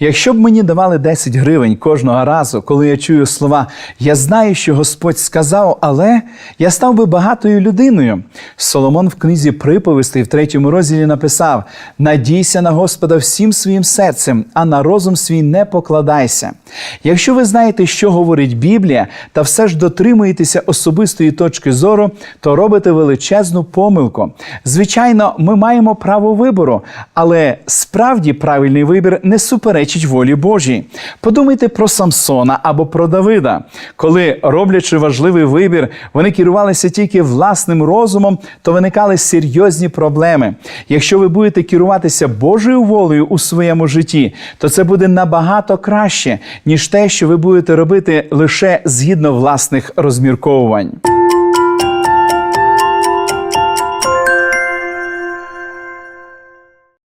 Якщо б мені давали 10 гривень кожного разу, коли я чую слова Я знаю, що Господь сказав, але я став би багатою людиною. Соломон в книзі приповістей в третьому розділі написав: Надійся на Господа всім своїм серцем, а на розум свій не покладайся. Якщо ви знаєте, що говорить Біблія, та все ж дотримуєтеся особистої точки зору, то робите величезну помилку. Звичайно, ми маємо право вибору, але справді правильний вибір не суперечить волі Божій. Подумайте про Самсона або про Давида. Коли, роблячи важливий вибір, вони керувалися тільки власним розумом, то виникали серйозні проблеми. Якщо ви будете керуватися Божою волею у своєму житті, то це буде набагато краще, ніж те, що ви будете робити лише згідно власних розмірковувань.